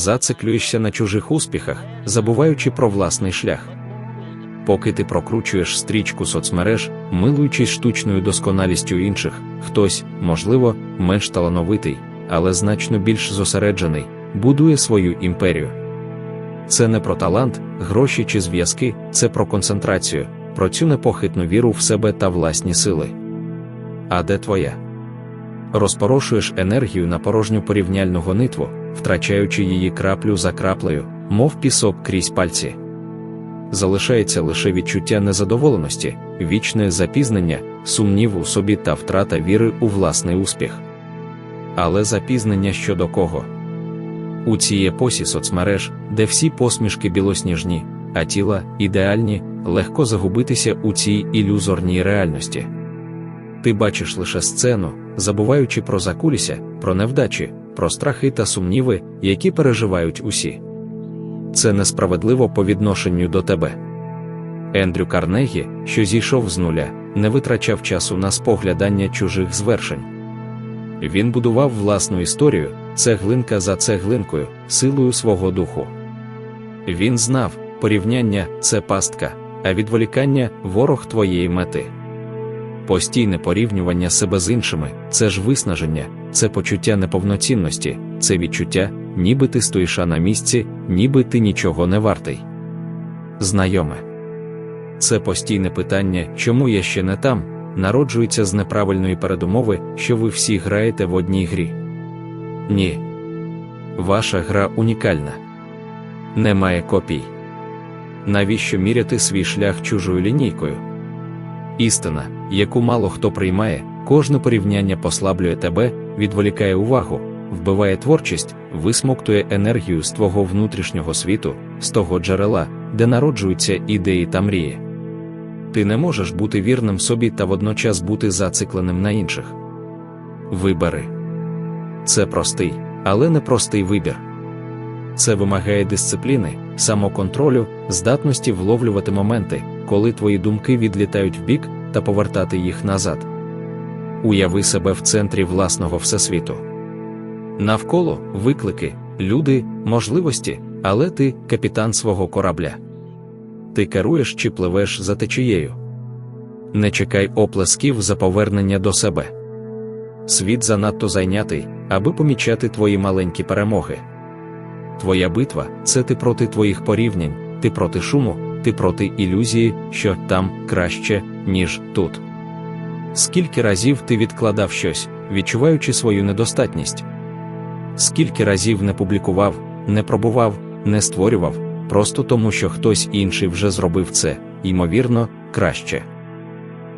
зациклюєшся на чужих успіхах, забуваючи про власний шлях. Поки ти прокручуєш стрічку соцмереж, милуючись штучною досконалістю інших, хтось, можливо, менш талановитий, але значно більш зосереджений, будує свою імперію. Це не про талант, гроші чи зв'язки, це про концентрацію, про цю непохитну віру в себе та власні сили. А де твоя? Розпорошуєш енергію на порожню порівняльну гонитву, втрачаючи її краплю за краплею, мов пісок крізь пальці. Залишається лише відчуття незадоволеності, вічне запізнення, сумнів у собі та втрата віри у власний успіх. Але запізнення щодо кого? У цій епосі соцмереж, де всі посмішки білосніжні, а тіла ідеальні, легко загубитися у цій ілюзорній реальності. Ти бачиш лише сцену, забуваючи про закулісся, про невдачі, про страхи та сумніви, які переживають усі. Це несправедливо по відношенню до тебе. Ендрю Карнегі, що зійшов з нуля, не витрачав часу на споглядання чужих звершень. Він будував власну історію, цеглинка за цеглинкою, силою свого духу. Він знав, порівняння це пастка, а відволікання ворог твоєї мети. Постійне порівнювання себе з іншими це ж виснаження, це почуття неповноцінності, це відчуття, ніби ти стоїш на місці, ніби ти нічого не вартий. Знайоме. Це постійне питання, чому я ще не там, народжується з неправильної передумови, що ви всі граєте в одній грі. Ні. Ваша гра унікальна. Немає копій. Навіщо міряти свій шлях чужою лінійкою? Істина, яку мало хто приймає, кожне порівняння послаблює тебе, відволікає увагу, вбиває творчість, висмоктує енергію з твого внутрішнього світу, з того джерела, де народжуються ідеї та мрії. Ти не можеш бути вірним собі та водночас бути зацикленим на інших. Вибери. Це простий, але не простий вибір. Це вимагає дисципліни, самоконтролю, здатності вловлювати моменти, коли твої думки відлітають вбік, та повертати їх назад. Уяви себе в центрі власного всесвіту. Навколо виклики, люди, можливості, але ти капітан свого корабля. Ти керуєш чи пливеш за течією. Не чекай оплесків за повернення до себе. Світ занадто зайнятий, аби помічати твої маленькі перемоги. Твоя битва це ти проти твоїх порівнянь, ти проти шуму, ти проти ілюзії, що там краще, ніж тут. Скільки разів ти відкладав щось, відчуваючи свою недостатність? Скільки разів не публікував, не пробував, не створював, просто тому, що хтось інший вже зробив це, ймовірно, краще.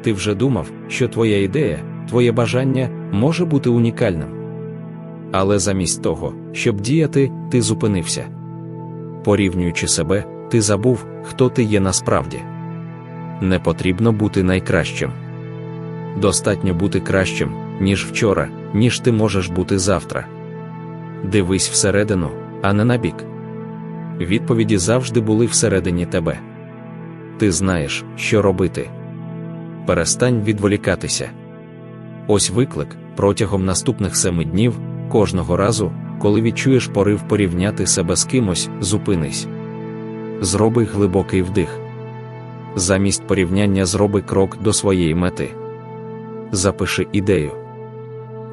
Ти вже думав, що твоя ідея, твоє бажання може бути унікальним. Але замість того, щоб діяти, ти зупинився. Порівнюючи себе, ти забув, хто ти є насправді. Не потрібно бути найкращим. Достатньо бути кращим, ніж вчора, ніж ти можеш бути завтра. Дивись всередину, а не набік. Відповіді завжди були всередині тебе. Ти знаєш, що робити. Перестань відволікатися. Ось виклик протягом наступних семи днів, кожного разу, коли відчуєш порив порівняти себе з кимось, зупинись. Зроби глибокий вдих. Замість порівняння зроби крок до своєї мети. Запиши ідею.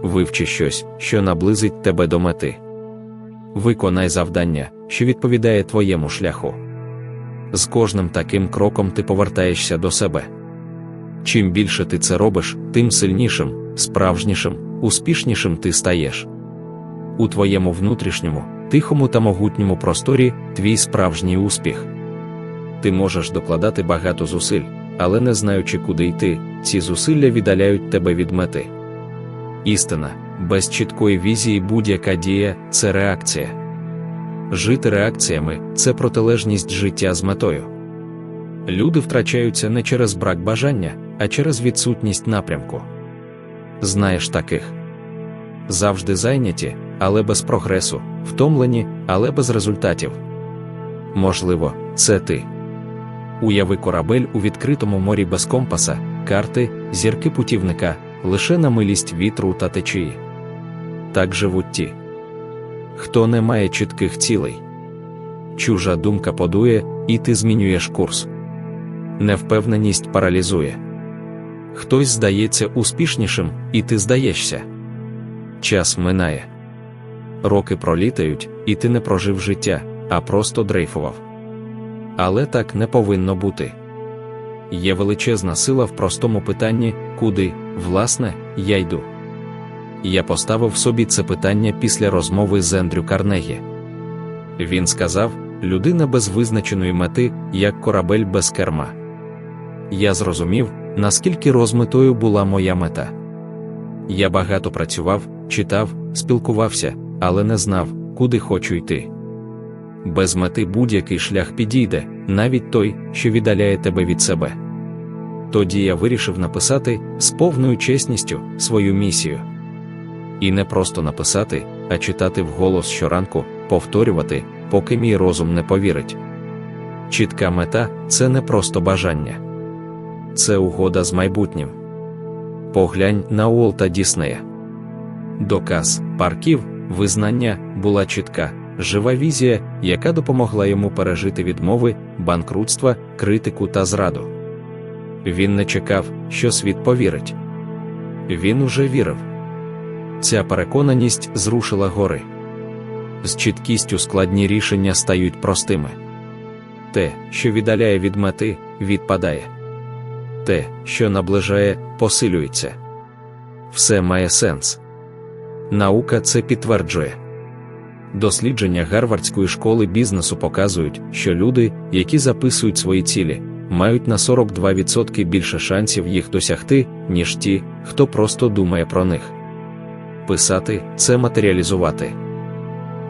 Вивчи щось, що наблизить тебе до мети. Виконай завдання, що відповідає твоєму шляху. З кожним таким кроком ти повертаєшся до себе. Чим більше ти це робиш, тим сильнішим, справжнішим, успішнішим ти стаєш. У твоєму внутрішньому, тихому та могутньому просторі твій справжній успіх. Ти можеш докладати багато зусиль, але не знаючи, куди йти, ці зусилля віддаляють тебе від мети. Істина, без чіткої візії будь-яка дія це реакція. Жити реакціями це протилежність життя з метою. Люди втрачаються не через брак бажання, а через відсутність напрямку. Знаєш таких завжди зайняті, але без прогресу, втомлені, але без результатів. Можливо, це ти. Уяви корабель у відкритому морі без компаса, карти, зірки путівника, лише на милість вітру та течії. Так живуть ті, хто не має чітких цілей. Чужа думка подує, і ти змінюєш курс. Невпевненість паралізує. Хтось здається успішнішим, і ти здаєшся. Час минає. Роки пролітають, і ти не прожив життя, а просто дрейфував. Але так не повинно бути. Є величезна сила в простому питанні, куди, власне, я йду. Я поставив собі це питання після розмови з Ендрю Карнегі. Він сказав: людина без визначеної мети, як корабель без керма. Я зрозумів, наскільки розмитою була моя мета. Я багато працював, читав, спілкувався, але не знав, куди хочу йти. Без мети будь-який шлях підійде, навіть той, що віддаляє тебе від себе. Тоді я вирішив написати з повною чесністю свою місію. І не просто написати, а читати вголос щоранку, повторювати, поки мій розум не повірить. Чітка мета це не просто бажання, це угода з майбутнім. Поглянь на Уолта Діснея. Доказ парків, визнання була чітка, жива візія, яка допомогла йому пережити відмови, банкрутства, критику та зраду. Він не чекав, що світ повірить. Він уже вірив. Ця переконаність зрушила гори. З чіткістю складні рішення стають простими. Те, що віддаляє від мети, відпадає. Те, що наближає, посилюється. Все має сенс. Наука це підтверджує. Дослідження Гарвардської школи бізнесу показують, що люди, які записують свої цілі, мають на 42% більше шансів їх досягти, ніж ті, хто просто думає про них. Писати це матеріалізувати.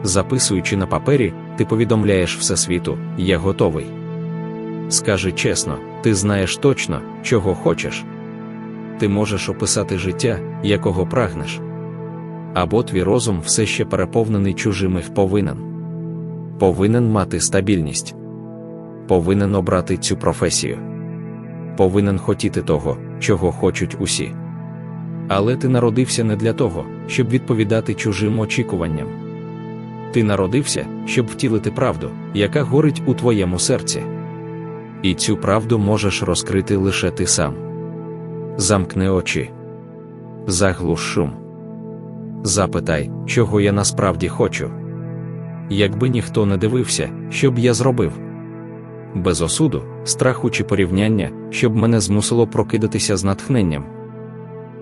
Записуючи на папері, ти повідомляєш Всесвіту, я готовий. Скажи чесно, ти знаєш точно, чого хочеш. Ти можеш описати життя, якого прагнеш. Або твій розум все ще переповнений чужими повинен. Повинен мати стабільність. Повинен обрати цю професію. Повинен хотіти того, чого хочуть усі. Але ти народився не для того, щоб відповідати чужим очікуванням. Ти народився, щоб втілити правду, яка горить у твоєму серці. І цю правду можеш розкрити лише ти сам. Замкни очі, заглуш шум. Запитай, чого я насправді хочу. Якби ніхто не дивився, що б я зробив. Без осуду, страху чи порівняння, щоб мене змусило прокидатися з натхненням.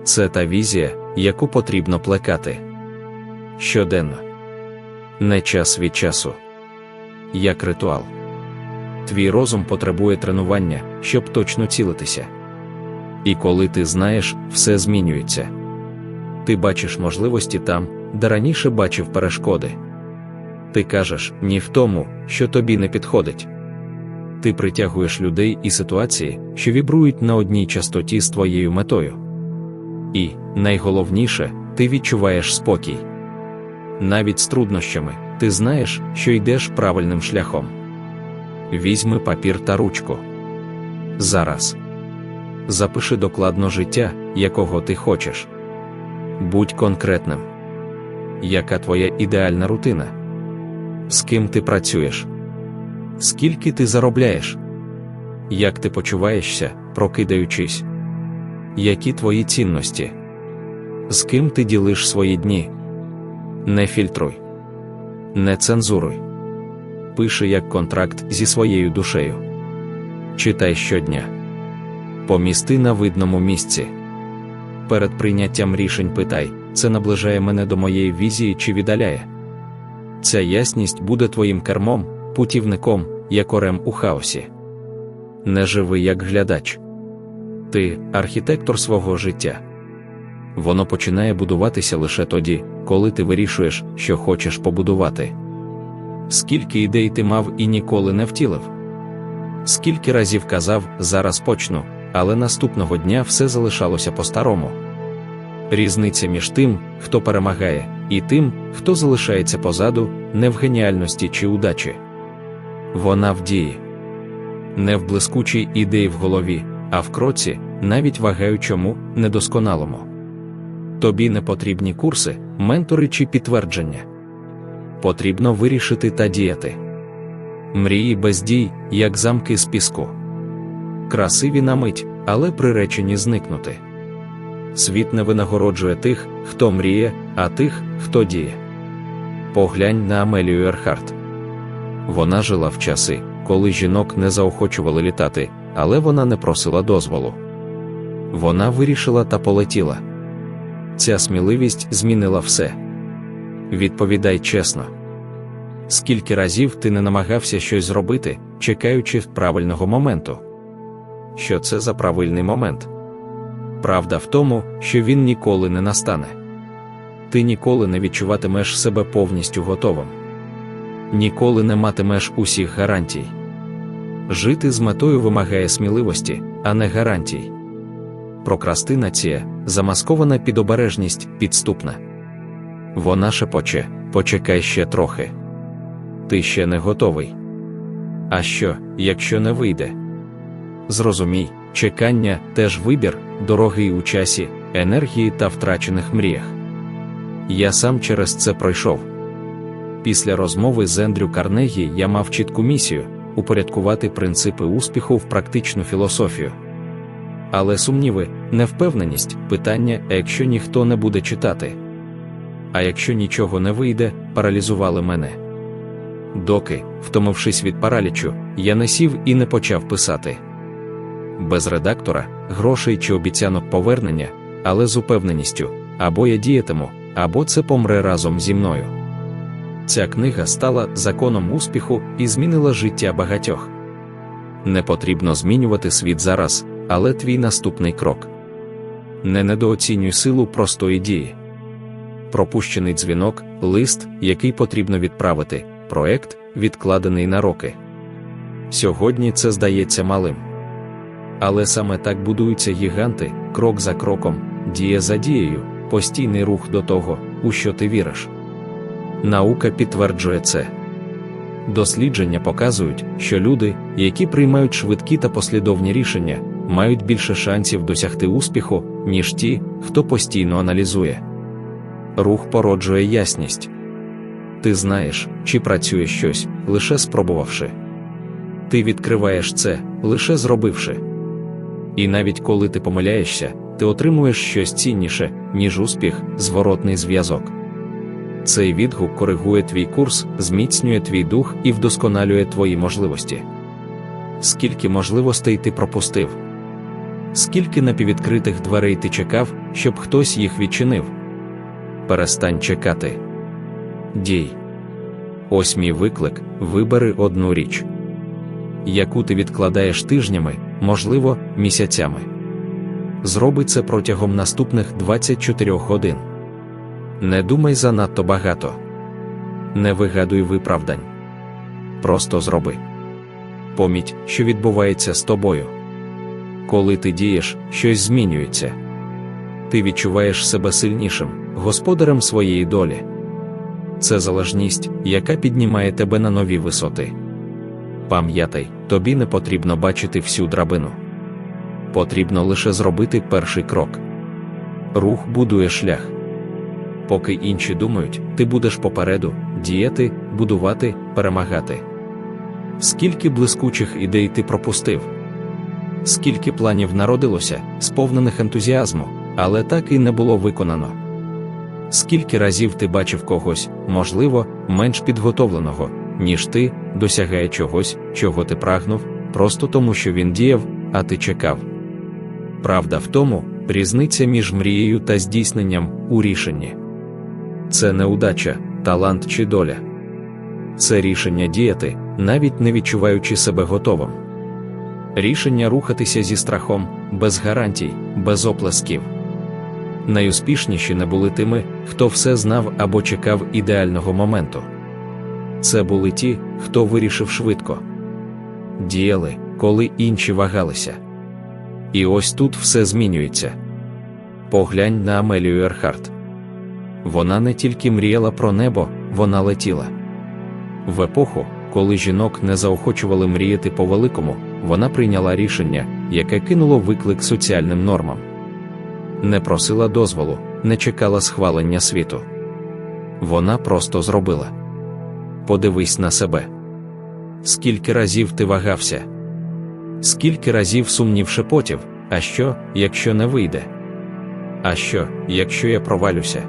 Це та візія, яку потрібно плекати. Щоденно. Не час від часу. Як ритуал. Твій розум потребує тренування, щоб точно цілитися. І коли ти знаєш, все змінюється. Ти бачиш можливості там, де раніше бачив перешкоди. Ти кажеш ні в тому, що тобі не підходить. Ти притягуєш людей і ситуації, що вібрують на одній частоті з твоєю метою. І, найголовніше, ти відчуваєш спокій. Навіть з труднощами, ти знаєш, що йдеш правильним шляхом. Візьми папір та ручку. Зараз запиши докладно життя, якого ти хочеш. Будь конкретним. Яка твоя ідеальна рутина? З ким ти працюєш? Скільки ти заробляєш? Як ти почуваєшся, прокидаючись? Які твої цінності? З ким ти ділиш свої дні? Не фільтруй, не цензуруй. Пиши як контракт зі своєю душею. Читай щодня. Помісти на видному місці. Перед прийняттям рішень питай, це наближає мене до моєї візії чи віддаляє. Ця ясність буде твоїм кермом, путівником, як орем у хаосі. Не живи як глядач. Ти архітектор свого життя. Воно починає будуватися лише тоді, коли ти вирішуєш, що хочеш побудувати. Скільки ідей ти мав і ніколи не втілив? Скільки разів казав, зараз почну, але наступного дня все залишалося по-старому. Різниця між тим, хто перемагає, і тим, хто залишається позаду, не в геніальності чи удачі. Вона в дії, не в блискучій ідеї в голові, а в кроці, навіть вагаючому, недосконалому. Тобі не потрібні курси, ментори чи підтвердження. потрібно вирішити та діяти. Мрії без дій, як замки з піску. Красиві на мить, але приречені зникнути. Світ не винагороджує тих, хто мріє, а тих, хто діє. Поглянь на Амелію Ерхарт. Вона жила в часи, коли жінок не заохочували літати, але вона не просила дозволу. Вона вирішила та полетіла. Ця сміливість змінила все. Відповідай чесно. Скільки разів ти не намагався щось зробити, чекаючи правильного моменту? Що це за правильний момент? Правда в тому, що він ніколи не настане. Ти ніколи не відчуватимеш себе повністю готовим. Ніколи не матимеш усіх гарантій. Жити з метою вимагає сміливості, а не гарантій. Прокрастинація, замаскована під обережність, підступна. Вона шепоче, почекай ще трохи. Ти ще не готовий. А що, якщо не вийде? Зрозумій, чекання теж вибір, дорогий у часі, енергії та втрачених мріях. Я сам через це пройшов. Після розмови з Ендрю Карнегі я мав чітку місію упорядкувати принципи успіху в практичну філософію. Але сумніви, невпевненість, питання, якщо ніхто не буде читати. А якщо нічого не вийде, паралізували мене. Доки, втомившись від паралічу, я не сів і не почав писати. Без редактора, грошей чи обіцянок повернення, але з упевненістю або я діятиму, або це помре разом зі мною. Ця книга стала законом успіху і змінила життя багатьох. Не потрібно змінювати світ зараз, але твій наступний крок. Не недооцінюй силу простої дії. Пропущений дзвінок, лист, який потрібно відправити, проект, відкладений на роки. Сьогодні це здається малим. Але саме так будуються гіганти, крок за кроком, дія за дією, постійний рух до того, у що ти віриш. Наука підтверджує це. Дослідження показують, що люди, які приймають швидкі та послідовні рішення, мають більше шансів досягти успіху, ніж ті, хто постійно аналізує. Рух породжує ясність. Ти знаєш, чи працює щось, лише спробувавши. Ти відкриваєш це, лише зробивши. І навіть коли ти помиляєшся, ти отримуєш щось цінніше, ніж успіх, зворотний зв'язок. Цей відгук коригує твій курс, зміцнює твій дух і вдосконалює твої можливості. Скільки можливостей ти пропустив? Скільки напіввідкритих дверей ти чекав, щоб хтось їх відчинив? Перестань чекати. Дій. Ось мій виклик: вибери одну річ, яку ти відкладаєш тижнями, можливо, місяцями. Зроби це протягом наступних 24 годин. Не думай занадто багато. Не вигадуй виправдань. Просто зроби. Поміть, що відбувається з тобою. Коли ти дієш, щось змінюється. Ти відчуваєш себе сильнішим, господарем своєї долі. Це залежність, яка піднімає тебе на нові висоти. Пам'ятай, тобі не потрібно бачити всю драбину. Потрібно лише зробити перший крок. Рух будує шлях. Поки інші думають, ти будеш попереду, діяти, будувати, перемагати. Скільки блискучих ідей ти пропустив? Скільки планів народилося, сповнених ентузіазму, але так і не було виконано. Скільки разів ти бачив когось, можливо, менш підготовленого, ніж ти, досягає чогось, чого ти прагнув, просто тому, що він діяв, а ти чекав. Правда в тому, різниця між мрією та здійсненням у рішенні. Це не удача, талант чи доля. Це рішення діяти, навіть не відчуваючи себе готовим. Рішення рухатися зі страхом, без гарантій, без оплесків. Найуспішніші не були тими, хто все знав або чекав ідеального моменту. Це були ті, хто вирішив швидко. Діяли, коли інші вагалися. І ось тут все змінюється. Поглянь на Амелію Ерхарт. Вона не тільки мріяла про небо, вона летіла. В епоху, коли жінок не заохочували мріяти по великому, вона прийняла рішення, яке кинуло виклик соціальним нормам. Не просила дозволу, не чекала схвалення світу. Вона просто зробила. Подивись на себе. Скільки разів ти вагався? Скільки разів сумнів шепотів, а що, якщо не вийде? А що, якщо я провалюся?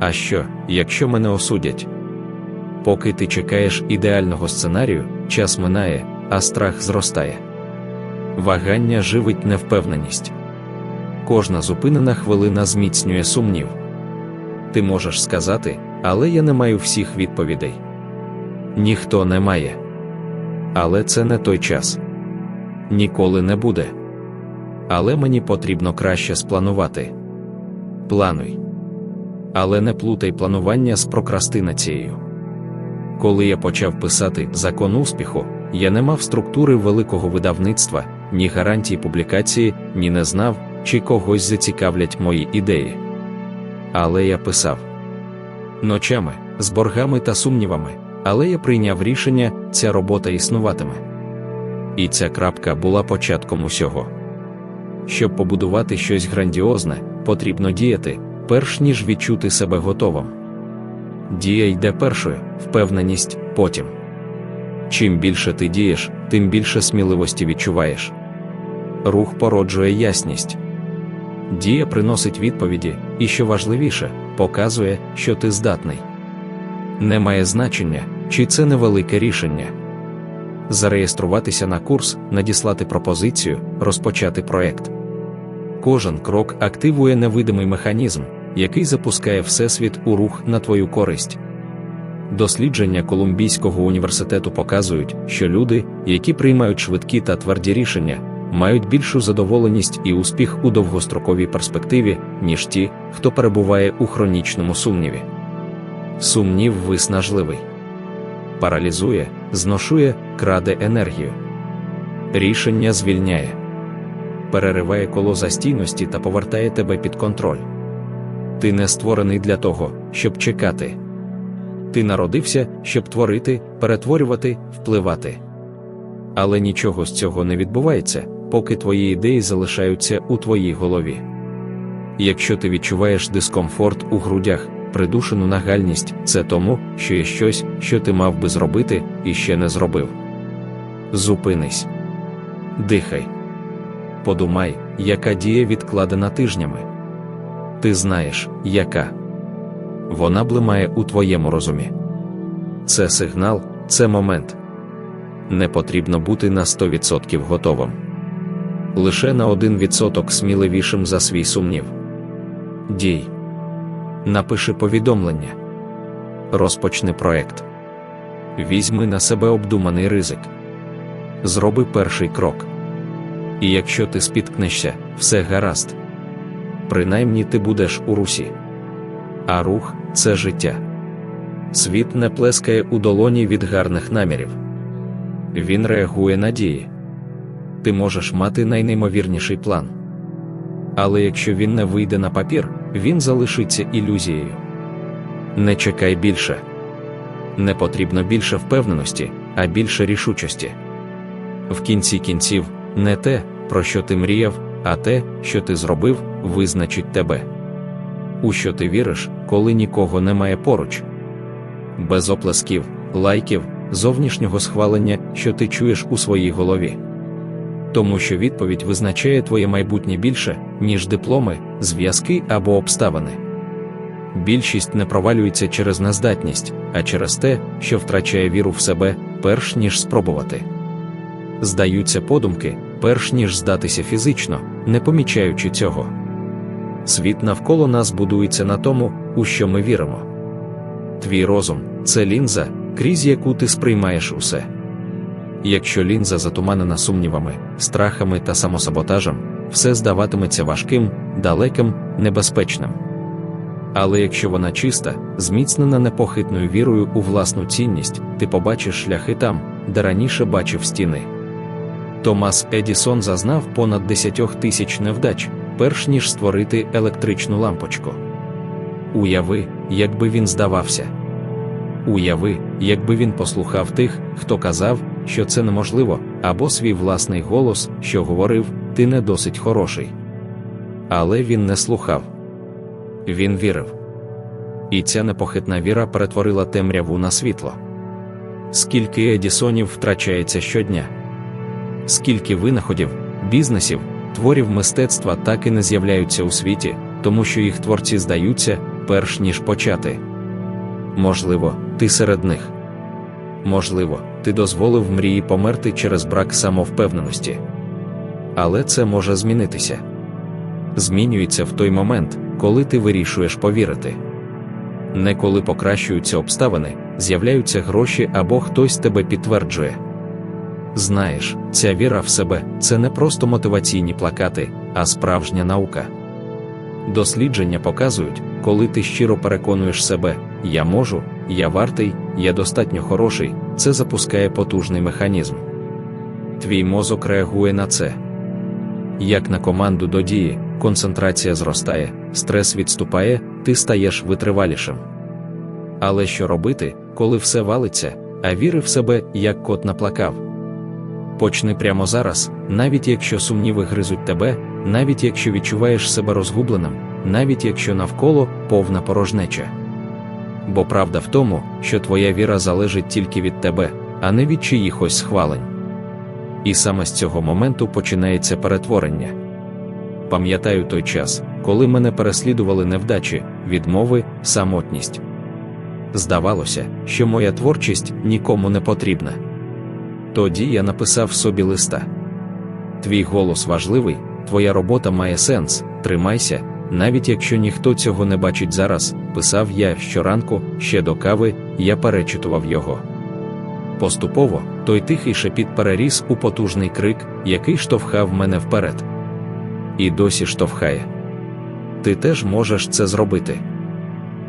А що, якщо мене осудять? Поки ти чекаєш ідеального сценарію, час минає, а страх зростає. Вагання живить невпевненість. Кожна зупинена хвилина зміцнює сумнів. Ти можеш сказати, але я не маю всіх відповідей. Ніхто не має. Але це не той час. Ніколи не буде. Але мені потрібно краще спланувати. Плануй. Але не плутай планування з прокрастинацією. Коли я почав писати закон успіху, я не мав структури великого видавництва, ні гарантій публікації, ні не знав, чи когось зацікавлять мої ідеї. Але я писав ночами, з боргами та сумнівами, але я прийняв рішення, ця робота існуватиме. І ця крапка була початком усього. Щоб побудувати щось грандіозне, потрібно діяти, перш ніж відчути себе готовим. Дія йде першою, впевненість потім. Чим більше ти дієш, тим більше сміливості відчуваєш. Рух породжує ясність. Дія приносить відповіді, і, що важливіше, показує, що ти здатний. Не має значення, чи це невелике рішення. Зареєструватися на курс, надіслати пропозицію, розпочати проект. Кожен крок активує невидимий механізм, який запускає Всесвіт у рух на твою користь. Дослідження Колумбійського університету показують, що люди, які приймають швидкі та тверді рішення, мають більшу задоволеність і успіх у довгостроковій перспективі, ніж ті, хто перебуває у хронічному сумніві. Сумнів виснажливий, паралізує, зношує, краде енергію. Рішення звільняє, перериває коло застійності та повертає тебе під контроль. Ти не створений для того, щоб чекати. Ти народився, щоб творити, перетворювати, впливати. Але нічого з цього не відбувається, поки твої ідеї залишаються у твоїй голові. Якщо ти відчуваєш дискомфорт у грудях, придушену нагальність, це тому, що є щось, що ти мав би зробити і ще не зробив. Зупинись, дихай, подумай, яка дія відкладена тижнями. Ти знаєш, яка вона блимає у твоєму розумі. Це сигнал, це момент. Не потрібно бути на 100% готовим. Лише на 1% сміливішим за свій сумнів. Дій. Напиши повідомлення. Розпочни проект. Візьми на себе обдуманий ризик. Зроби перший крок. І якщо ти спіткнешся, все гаразд. Принаймні ти будеш у русі. А рух це життя. Світ не плескає у долоні від гарних намірів. Він реагує на дії. Ти можеш мати найнеймовірніший план. Але якщо він не вийде на папір, він залишиться ілюзією. Не чекай більше. Не потрібно більше впевненості, а більше рішучості. В кінці кінців, не те, про що ти мріяв, а те, що ти зробив, визначить тебе. У що ти віриш, коли нікого немає поруч? Без оплесків, лайків, зовнішнього схвалення, що ти чуєш у своїй голові. Тому що відповідь визначає твоє майбутнє більше, ніж дипломи, зв'язки або обставини. Більшість не провалюється через нездатність, а через те, що втрачає віру в себе, перш ніж спробувати. Здаються подумки, перш ніж здатися фізично, не помічаючи цього. Світ навколо нас будується на тому, у що ми віримо. Твій розум це лінза, крізь яку ти сприймаєш усе. Якщо лінза затуманена сумнівами, страхами та самосаботажем, все здаватиметься важким, далеким, небезпечним. Але якщо вона чиста, зміцнена непохитною вірою у власну цінність, ти побачиш шляхи там, де раніше бачив стіни. Томас Едісон зазнав понад 10 тисяч невдач, перш ніж створити електричну лампочку. Уяви, якби він здавався. Уяви, якби він послухав тих, хто казав, що це неможливо, або свій власний голос, що говорив, ти не досить хороший. Але він не слухав. Він вірив. І ця непохитна віра перетворила темряву на світло. Скільки Едісонів втрачається щодня? Скільки винаходів, бізнесів, творів мистецтва так і не з'являються у світі, тому що їх творці здаються, перш ніж почати. Можливо, ти серед них. Можливо, ти дозволив мрії померти через брак самовпевненості. Але це може змінитися. Змінюється в той момент, коли ти вирішуєш повірити. Не коли покращуються обставини, з'являються гроші або хтось тебе підтверджує. Знаєш, ця віра в себе це не просто мотиваційні плакати, а справжня наука. Дослідження показують, коли ти щиро переконуєш себе, я можу, я вартий, я достатньо хороший, це запускає потужний механізм. Твій мозок реагує на це. Як на команду до дії, концентрація зростає, стрес відступає, ти стаєш витривалішим. Але що робити, коли все валиться, а віри в себе, як кот наплакав? Почни прямо зараз, навіть якщо сумніви гризуть тебе, навіть якщо відчуваєш себе розгубленим, навіть якщо навколо повна порожнеча. Бо правда в тому, що твоя віра залежить тільки від тебе, а не від чиїхось схвалень. І саме з цього моменту починається перетворення. Пам'ятаю той час, коли мене переслідували невдачі, відмови, самотність. Здавалося, що моя творчість нікому не потрібна. Тоді я написав собі листа. Твій голос важливий, твоя робота має сенс, тримайся, навіть якщо ніхто цього не бачить зараз, писав я щоранку, ще до кави, я перечитував його. Поступово той тихий шепіт переріс у потужний крик, який штовхав мене вперед. І досі штовхає. Ти теж можеш це зробити.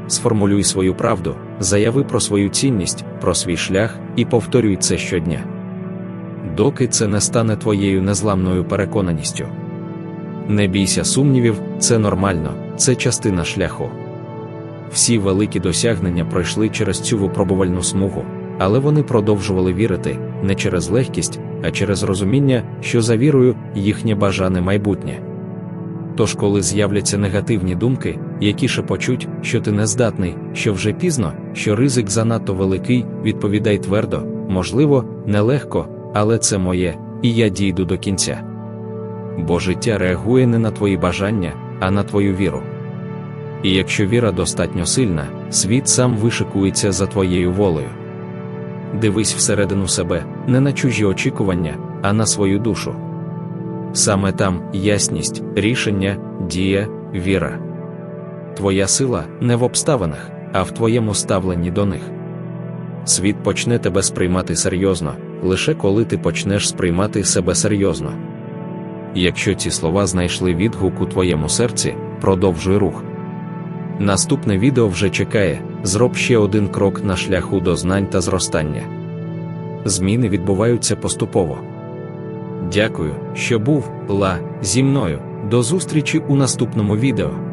Сформулюй свою правду, заяви про свою цінність, про свій шлях і повторюй це щодня. Доки це не стане твоєю незламною переконаністю. Не бійся сумнівів, це нормально, це частина шляху. Всі великі досягнення пройшли через цю випробувальну смугу, але вони продовжували вірити не через легкість, а через розуміння, що за вірою їхнє бажане майбутнє. Тож, коли з'являться негативні думки, які шепочуть, що ти не здатний, що вже пізно, що ризик занадто великий, відповідай твердо, можливо, нелегко, але це моє, і я дійду до кінця. Бо життя реагує не на твої бажання, а на твою віру. І якщо віра достатньо сильна, світ сам вишикується за твоєю волею. Дивись всередину себе, не на чужі очікування, а на свою душу. Саме там ясність, рішення, дія, віра. Твоя сила не в обставинах, а в твоєму ставленні до них. Світ почне тебе сприймати серйозно, лише коли ти почнеш сприймати себе серйозно. Якщо ці слова знайшли відгук у твоєму серці, продовжуй рух. Наступне відео вже чекає, зроб ще один крок на шляху до знань та зростання. Зміни відбуваються поступово. Дякую, що був ла зі мною. До зустрічі у наступному відео.